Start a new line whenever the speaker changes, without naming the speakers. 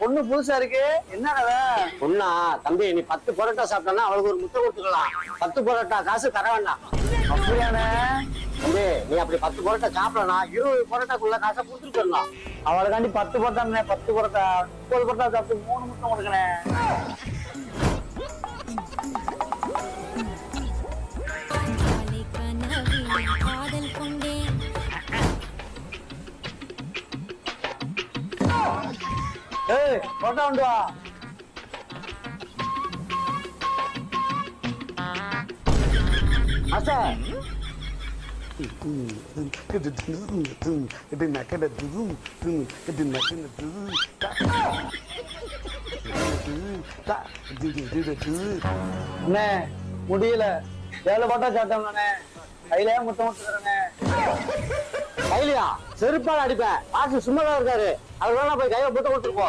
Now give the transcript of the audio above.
பொண்ணு புதுசா இருக்கு. என்ன கதை?
பொண்ணா தம்பி நீ பத்து பரோட்டா சாப்பிட்டனா அவளுக்கு ஒரு முட்டை கொடுத்துக்கலாம். பத்து பரோட்டா காசு தர வேண்டாம்.
அப்படியானே
தம்பி நீ அப்படி பத்து பரோட்டா சாப்பிடலாம் இருபது பரோட்டாக்குள்ள காசை கொடுத்துட்டு வரலாம்
அவளுக்காண்டி பத்து பரோட்டாண்ணே பத்து பரோட்டா. முப்பது பரோட்டா சாப்பிட்டு மூணு முட்டை கொடுக்கணே
காலை கனவில்
ஏய் பரோட்டா உண்டு வா.
அசா.
அண்ணே முடியல. ஏழு பரோட்டா சாப்பிட்டோம்ண்ணே கையிலே முட்டை முட்டுக்கிறேண்ணே
கைலியா செருப்பால் அடிப்பேன். காசு சும்மா தான் இருக்காரு அவர் போய் கையை போட்டு விட்டுருப்போம்